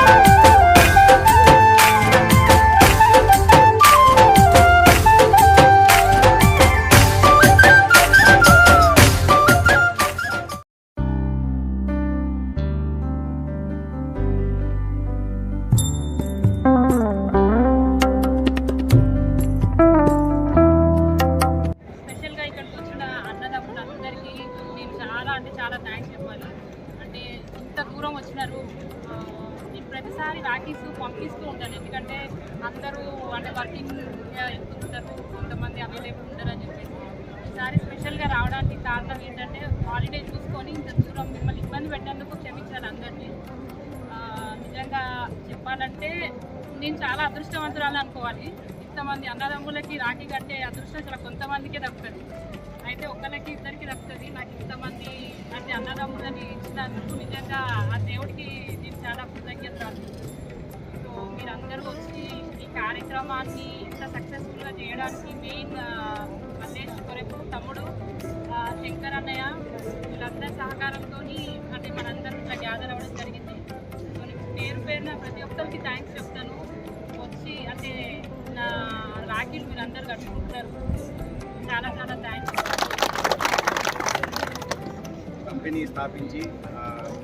స్పెషల్గా ఉంటాను ఎందుకంటే అందరూ అంటే వర్కింగ్ ఉంటారు కొంతమంది అవైలబుల్ ఉండరు అని చెప్పేసి. ఈసారి స్పెషల్గా రావడానికి కారణం ఏంటంటే హాలిడే చూసుకొని ఇంత దూరం మిమ్మల్ని ఇబ్బంది పెట్టేందుకు క్షమించాలి అందరినీ. నిజంగా చెప్పాలంటే నేను చాలా అదృష్టవంతురాలు అనుకోవాలి. ఇంతమంది అన్నదమ్ములకి రాఖీ కట్టే అదృష్టం చాలా కొంతమందికే దక్కుతుంది. అయితే ఒక్కరికి ఇద్దరికి దక్కుతుంది. నాకు ఇంతమంది అంటే అన్నదమ్ములని ఇచ్చినందుకు నిజంగా ఆ దేవుడికి నేను చాలా కృతజ్ఞత సో మీరందరూ వచ్చి ఈ కార్యక్రమాన్ని ఇంత సక్సెస్ఫుల్గా చేయడానికి మెయిన్ మల్లేష్ కొరకు తమ్ముడు శంకర్ అన్నయ్య వీళ్ళందరి సహకారంతో అంటే మనందరూ ఇట్లా గ్యాదర్ అవ్వడం జరిగింది. పేరు పేరున ప్రతి ఒక్కరికి థ్యాంక్స్ చెప్తాను. వచ్చి అంటే నా రాఖీలు మీరందరూ కట్టుకుంటారు. చాలా చాలా థ్యాంక్స్ కంపెనీ స్థాపించి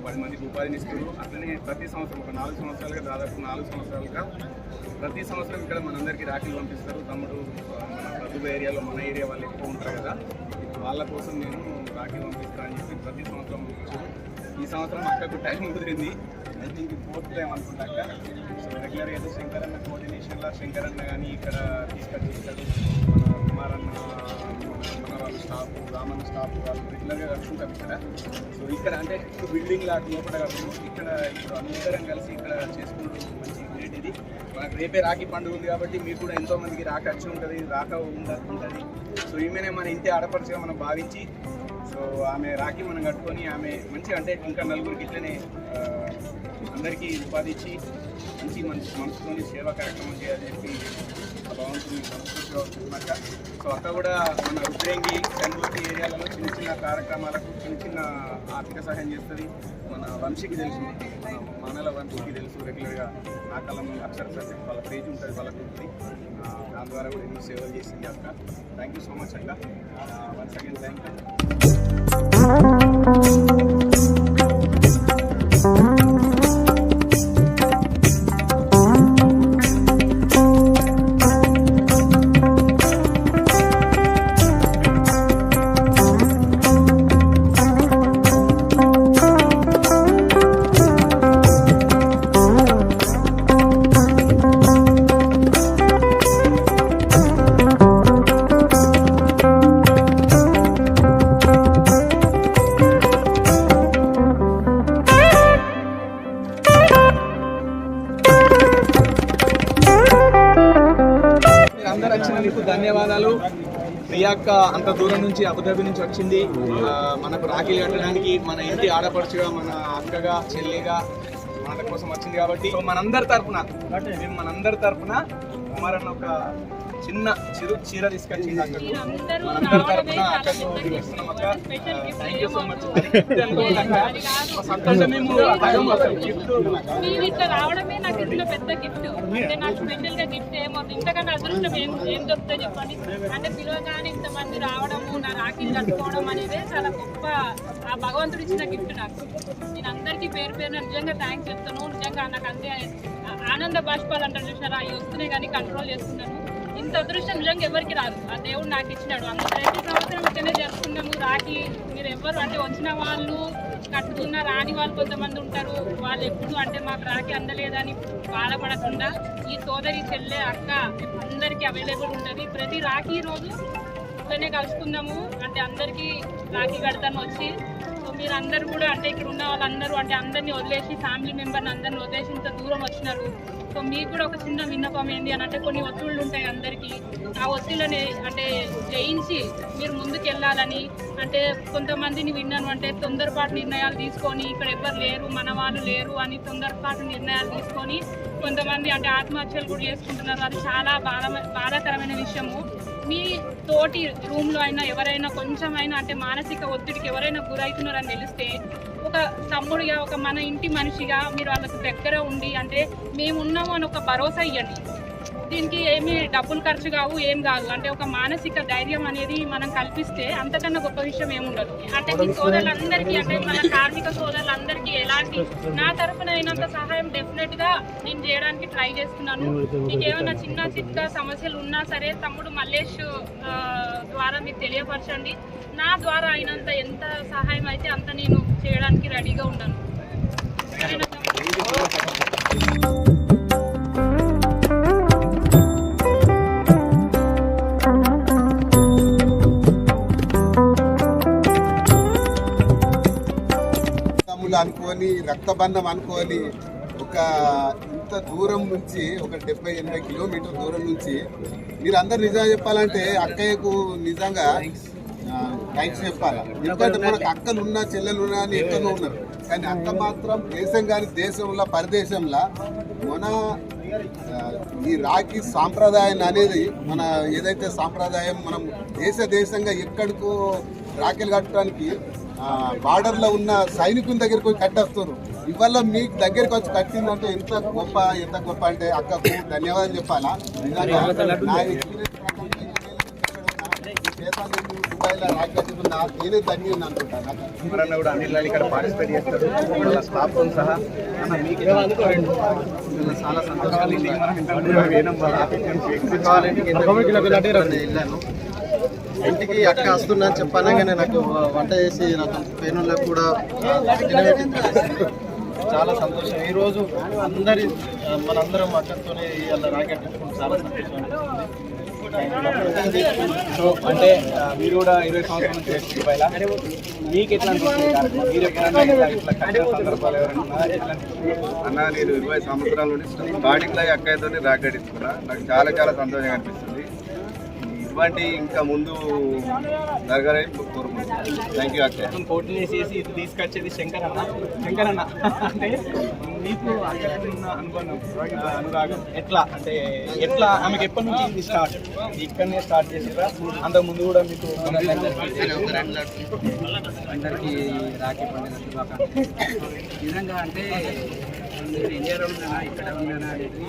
పది మందికి ఉపాధిని ఇస్తున్నారు అట్లనే ప్రతి సంవత్సరం ఒక నాలుగు సంవత్సరాలుగా దాదాపు నాలుగు సంవత్సరాలుగా ప్రతి సంవత్సరం ఇక్కడ మనందరికీ రాఖీలు పంపిస్తారు. తమ్ముడు మన ప్రతిభ ఏరియాలో మన ఏరియా వాళ్ళు ఎక్కువ ఉంటారు కదా. వాళ్ళ కోసం నేను రాఖీ పంపిస్తాను అని చెప్పి ప్రతి సంవత్సరం ఈ సంవత్సరం అక్కకు టైం కుదిరింది. ఐ థింక్ ఫోర్త్ టైం అనుకుంటాక సో రెగ్యులర్గా అయితే శంకరన్న కోఆర్డినేషన్లో శంకరన్న కానీ ఇక్కడ తీసుకొచ్చి ఇస్తారు మన కుమారన్న మన స్టాఫ్ వాళ్ళు రెగ్యులర్గా కట్టుకుంటాం ఇక్కడ. సో ఇక్కడ అంటే బిల్డింగ్ లాగా లోపల కాబట్టి ఇక్కడ ఇప్పుడు అందరం కలిసి ఇక్కడ చేసుకుంటూ మంచి గ్రేట్ ఇది. మనకు రేపే రాఖీ పండుగ ఉంది కాబట్టి మీకు కూడా ఎంతో మందికి రాక వచ్చి ఉంటుంది రాక ఉండ- ఉంటుంది. సో ఈమెనే మన ఇంటి ఆడపడుచుగా మనం భావించి సో ఆమె రాఖీ మనం కట్టుకొని ఆమె మంచిగా అంటే ఇంకా నలుగురికి ఇట్లనే అందరికీ ఉపాధి ఇచ్చి మంచి మంచి మనసుతోని సేవా కార్యక్రమం చేయాలని చెప్పి బాగుంటుంది. భగవంతుని సంస్కృతిలో సో అక్కడ కూడా మన ఉద్రేంగి కన్వర్తి ఏరియాలలో చిన్న చిన్న కార్యక్రమాలకు చిన్న చిన్న ఆర్థిక సహాయం చేస్తుంది. మన వంశీకి తెలుసు మన మానల వంశీకి తెలుసు రెగ్యులర్గా నా కలం అక్షర సత్యం వాళ్ళ పేజ్ ఉంటుంది వాళ్ళకు ఉంటుంది. దాని ద్వారా కూడా ఎన్నో సేవలు చేసింది అక్క. థ్యాంక్ యూ సో మచ్ అక్క. వన్స్ అగైన్ థ్యాంక్ యూ ప్రియాక్క అంత దూరం నుంచి అబుదాబి నుంచి వచ్చింది. మనకు రాఖీలు కట్టడానికి మన ఇంటి ఆడపడుచుగా మన అక్కగా చెల్లిగా మన కోసం వచ్చింది కాబట్టి. మనందరి తరపున మేము మనందరి తరపున కుమారన్న ఒక చిన్న చిరు చీర తీసుకొచ్చింది మీరు ఇట్లా రావడమే నాకు ఇంట్లో పెద్ద గిఫ్ట్. అంటే నాకు స్పెషల్గా గిఫ్ట్ ఏమో ఇంతకన్నా అదృష్టం ఏం ఏం దొరుకుతుందో చెప్పండి. అంటే పిలవగానే ఇంతమంది రావడము నా రాఖీలు కట్టుకోవడం అనేదే చాలా గొప్ప ఆ భగవంతుడు ఇచ్చిన గిఫ్ట్ నాకు. నేను అందరికీ పేరు పేరున నిజంగా థ్యాంక్స్ చెప్తాను. నిజంగా నాకు అంతే ఆనంద బాష్పాలు అంటారు చూసారా? అవి వస్తున్నాయి కానీ కంట్రోల్ చేస్తున్నాను. ఇంత అదృష్టం నిజంగా ఎవరికి రాదు. ఆ దేవుడు నాకు ఇచ్చినాడు. అంత ప్రతి సంవత్సరం ఇక్కడనే జరుపుకున్నాము రాఖీ మీరు ఎవరు అంటే వచ్చిన వాళ్ళు కట్టుకున్న రాని వాళ్ళు కొంతమంది ఉంటారు. వాళ్ళు ఎప్పుడు అంటే మాకు రాఖీ అందలేదని బాధపడకుండా ఈ సోదరి చెల్లె అక్క అందరికీ అవైలబుల్ ఉంటుంది. ప్రతి రాఖీ రోజు ఇక్కడనే కలుసుకుందాము. అంటే అందరికీ రాఖీ కడతాను వచ్చి. సో మీరు కూడా అంటే ఇక్కడ ఉన్న వాళ్ళందరూ అంటే అందరినీ వదిలేసి ఫ్యామిలీ మెంబర్ని అందరిని వదిలేసి ఇంత దూరం వచ్చినారు. సో మీకు కూడా ఒక చిన్న విన్నపం ఏంటి అని అంటే కొన్ని ఒత్తిళ్ళు ఉంటాయి అందరికీ. ఆ ఒత్తిళ్ళని అంటే జయించి మీరు ముందుకు వెళ్ళాలని అంటే కొంతమందిని విన్నాను అంటే తొందరపాటు నిర్ణయాలు తీసుకొని ఇక్కడ ఎవరు లేరు మన వాళ్ళు లేరు అని తొందరపాటు నిర్ణయాలు తీసుకొని కొంతమంది అంటే ఆత్మహత్యలు కూడా చేసుకుంటున్నారు. అది చాలా బాధ బాధాకరమైన విషయము. మీ తోటి రూమ్లో అయినా ఎవరైనా కొంచెమైనా అంటే మానసిక ఒత్తిడికి ఎవరైనా గురవుతున్నారని తెలిస్తే ఒక తమ్ముడిగా ఒక మన ఇంటి మనిషిగా మీరు వాళ్ళకి దగ్గర ఉండి అంటే మేము ఉన్నాము అని ఒక భరోసా ఇవ్వండి దీనికి ఏమి డబ్బులు ఖర్చు కావు ఏం కాదు. అంటే ఒక మానసిక ధైర్యం అనేది మనం కల్పిస్తే అంతకన్నా గొప్ప విషయం ఏముండదు అంటే మీ సోదరులందరికీ అంటే మన కార్మిక సోదరులందరికీ ఎలాంటి నా తరఫున అయినంత సహాయం డెఫినెట్గా నేను చేయడానికి ట్రై చేస్తున్నాను. మీకు ఏమైనా చిన్న చిన్న సమస్యలు ఉన్నా సరే తమ్ముడు మల్లేష్ ద్వారా మీకు తెలియపరచండి. నా ద్వారా అయినంత ఎంత సహాయం అయితే అంత నేను చేయడానికి రెడీగా ఉన్నాను సరేనా తమ్ముడు? అనుకొని రక్తబంధం అనుకొని ఒక ఇంత దూరం నుంచి ఒక డెబ్బై ఎనభై కిలోమీటర్ దూరం నుంచి మీరు అందరు నిజంగా చెప్పాలంటే అక్కయ్యకు నిజంగా థ్యాంక్స్ చెప్పాలి ఎందుకంటే మనకు అక్కలు ఉన్నా చెల్లెలు ఉన్నా అని ఎక్కడో ఉన్నారు కానీ అక్క మాత్రం దేశం కానీ దేశంలో పరదేశంలో మన ఈ రాఖీ సాంప్రదాయం అనేది మన ఏదైతే సాంప్రదాయం మనం దేశ దేశంగా ఎక్కడికో రాఖీలు కట్టడానికి బార్డర్లో ఉన్న సైనికుల దగ్గరికి పోయి కట్టేస్తారు ఇవాళ మీకు దగ్గరికి వచ్చి కట్టిందంటే ఎంత గొప్ప ఎంత గొప్ప అంటే అక్కకు ధన్యవాదాలు చెప్పాలా నిజంగా నా experience ప్రకారం ఈ దేశాలు నేను దుబాయ్లో రాఖీ కట్టుకున్నా నేనే ధన్యం అనుకుంటా నాకు ఎవరన్నా కూడా ఇక్కడ పార్టిసిపేట్ చేస్తారు వాళ్ళ స్టాఫ్ సహా అన్న మీకు? చాలా సంతోషాలు వెళ్ళాను ఇంటికి అక్క వస్తున్నా అని చెప్పానగానే నాకు వంట చేసి నాకు పేనులకు కూడా చాలా సంతోషం. ఈరోజు అందరి మనందరం అక్కతోనే ఇలా రాకెట్టుకుంటూ చాలా సంతోషం సో అంటే మీరు కూడా ఇరవై సంవత్సరాల నుంచి చేస్తున్నారు మీకు ఎట్లా మీరు ఎప్పుడైనా సందర్భాలు ఎవరైనా అన్న నేను ఇరవై సంవత్సరాల నుండి బాడీకి అక్కయ్యతో రాకెట్టించుకున్నా నాకు చాలా చాలా సంతోషంగా అనిపిస్తుంది. ఇటువంటి ఇంకా ముందు జరగాలని కోరుకుంటున్నాను. థ్యాంక్ యూ మొత్తం పోటీ ఇది తీసుకొచ్చేది శంకర్ అన్న. శంకర్ అన్న. అంటే మీకు అనురాగం ఎట్లా? అంటే ఎట్లా ఆమెకి ఎప్పటి నుంచి ఇది స్టార్ట్ ఇక్కడనే స్టార్ట్ చేసిరా అంతకు ముందు కూడా మీకు అందరికీ రాఖీ పండుగ శుభాకాంక్షలు. నిజంగా అంటే నేను ఇండియాలో ఉన్నానా ఇక్కడ ఉన్నానా అనేది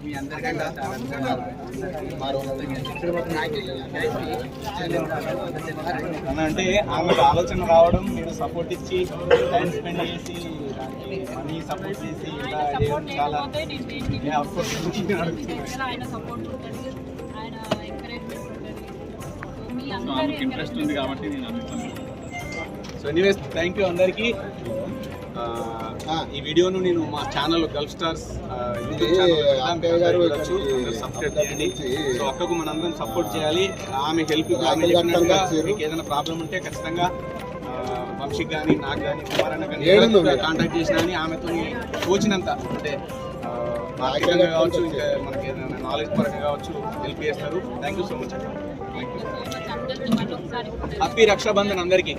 మీ అందరికంటే చాలా అన్న అంటే ఆమెకు ఆలోచన రావడం మీరు సపోర్ట్ ఇచ్చి టైం స్పెండ్ చేసి మనీ సపోర్ట్ చేసి చాలా లేకపోతే నేను దేనికి Yeah, of course. ఇక్కడ ఆయన సపోర్ట్ ఉంటుంది. ఆయన ఎంకరేజ్మెంట్ ఉంటుంది. మీ అందరి ఇంట్రెస్ట్ ఉంది కాబట్టి నేను అనుకుంటాను సో ఎనీవేస్ థ్యాంక్ యూ అందరికీ. ఈ వీడియోను నేను మా ఛానల్ గల్ఫ్ స్టార్స్ సబ్స్క్రైబ్ చేయండి. సో అక్కకు మనందరం సపోర్ట్ చేయాలి. ఆమె హెల్ప్ ఆమె చెప్పినట్టుగా. మీకు ఏదైనా ప్రాబ్లం ఉంటే ఖచ్చితంగా ఆ, వంశీకి కానీ నాకు కానీ కుమారన్న కానీ. కాంటాక్ట్ చేసినా కానీ ఆమెతో తోచినంత. అంటే ఆర్థికంగా కావచ్చు ఇంకా మనకి ఏదైనా నాలెడ్జ్ పరంగా కావచ్చు హెల్ప్ చేస్తారు. Thank you so much thank happy Rakshabandhan అందరికీ.